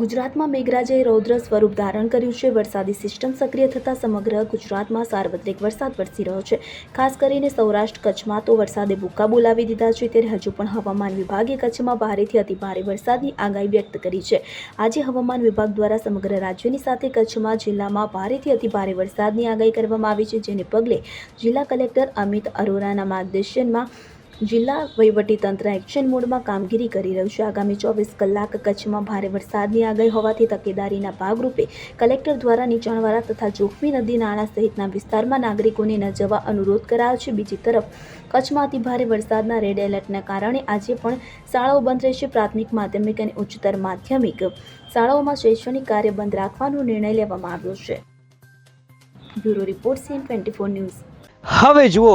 ગુજરાતમાં મેઘરાજાએ રૌદ્ર સ્વરૂપ ધારણ કર્યું છે. વરસાદી સિસ્ટમ સક્રિય થતાં સમગ્ર ગુજરાતમાં સાર્વત્રિક વરસાદ વરસી રહ્યો છે. ખાસ કરીને સૌરાષ્ટ્ર કચ્છમાં તો વરસાદે ભૂક્કા બોલાવી દીધા છે. ત્યારે હજુ પણ હવામાન વિભાગે કચ્છમાં ભારેથી અતિભારે વરસાદની આગાહી વ્યક્ત કરી છે. આજે હવામાન વિભાગ દ્વારા સમગ્ર રાજ્યની સાથે કચ્છમાં જિલ્લામાં ભારેથી અતિભારે વરસાદની આગાહી કરવામાં આવી છે. જેને પગલે જિલ્લા કલેક્ટર અમિત અરોરાના માર્ગદર્શનમાં જિલ્લા વહીવટીતંત્ર એક્શન મોડમાં કામગીરી કરી રહ્યું છે. આગામી ચોવીસ કલાક કચ્છમાં ભારે વરસાદની આગાહી હોવાથી તકેદારીના ભાગરૂપે કલેક્ટર દ્વારા નીચાણવાળા તથા જોખમી નદી નાળા સહિતના વિસ્તારમાં નાગરિકોને ન જવા અનુરોધ કરાયો છે. બીજી તરફ કચ્છમાં અતિભારે વરસાદના રેડ એલર્ટના કારણે આજે પણ શાળાઓ બંધ રહેશે. પ્રાથમિક, માધ્યમિક અને ઉચ્ચતર માધ્યમિક શાળાઓમાં શૈક્ષણિક કાર્ય બંધ રાખવાનો નિર્ણય લેવામાં આવ્યો છે. Bureau report CN twenty four news. હવે જુઓ